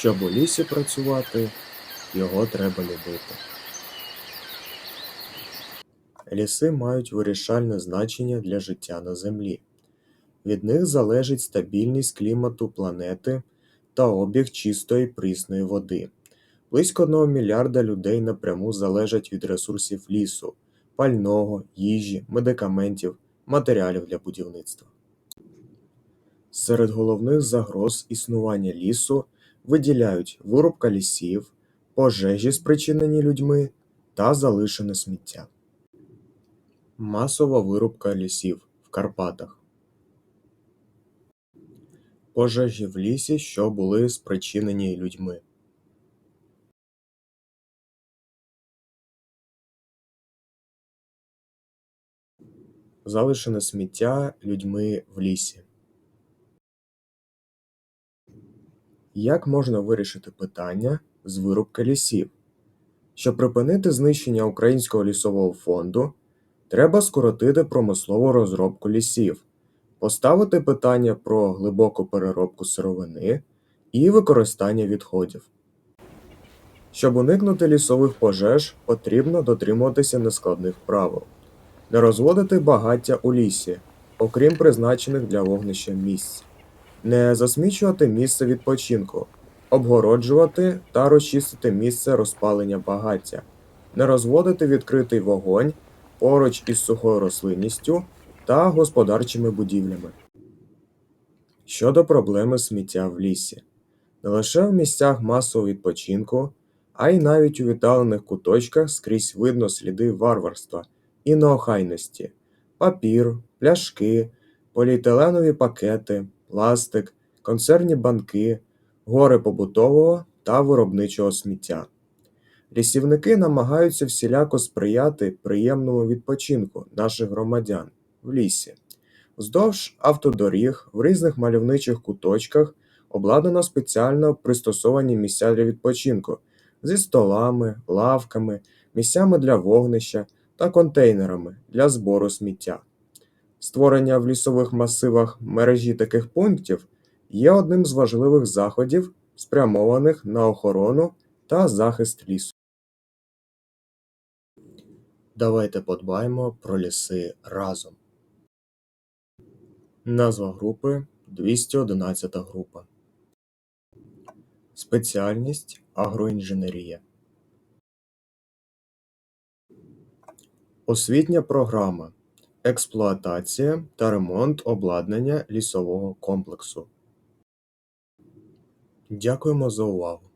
Щоб у лісі працювати, його треба любити. Ліси мають вирішальне значення для життя на Землі. Від них залежить стабільність клімату планети та обіг чистої прісної води. Близько 1 мільярда людей напряму залежать від ресурсів лісу, пального, їжі, медикаментів, матеріалів для будівництва. Серед головних загроз існування лісу виділяють вирубка лісів, пожежі, спричинені людьми, та залишене сміття. Масова вирубка лісів в Карпатах. Пожежі в лісі, що були спричинені людьми. Залишене сміття людьми в лісі. Як можна вирішити питання з вирубки лісів? Щоб припинити знищення українського лісового фонду, треба скоротити промислову розробку лісів, поставити питання про глибоку переробку сировини і використання відходів. Щоб уникнути лісових пожеж, потрібно дотримуватися нескладних правил. Не розводити багаття у лісі, окрім призначених для вогнища місць. Не засмічувати місце відпочинку, обгороджувати та розчистити місце розпалення багаття, не розводити відкритий вогонь поруч із сухою рослинністю та господарчими будівлями. Щодо проблеми сміття в лісі. Не лише в місцях масового відпочинку, а й навіть у віддалених куточках скрізь видно сліди варварства і неохайності, папір, пляшки, поліетиленові пакети, пластик, консервні банки, гори побутового та виробничого сміття. Лісівники намагаються всіляко сприяти приємному відпочинку наших громадян в лісі. Вздовж автодоріг в різних мальовничих куточках обладнано спеціально пристосовані місця для відпочинку зі столами, лавками, місцями для вогнища та контейнерами для збору сміття. Створення в лісових масивах мережі таких пунктів є одним з важливих заходів, спрямованих на охорону та захист лісу. Давайте подбаємо про ліси разом. Назва групи 211 група. Спеціальність агроінженерія. Освітня програма. Експлуатація та ремонт обладнання лісового комплексу. Дякуємо за увагу!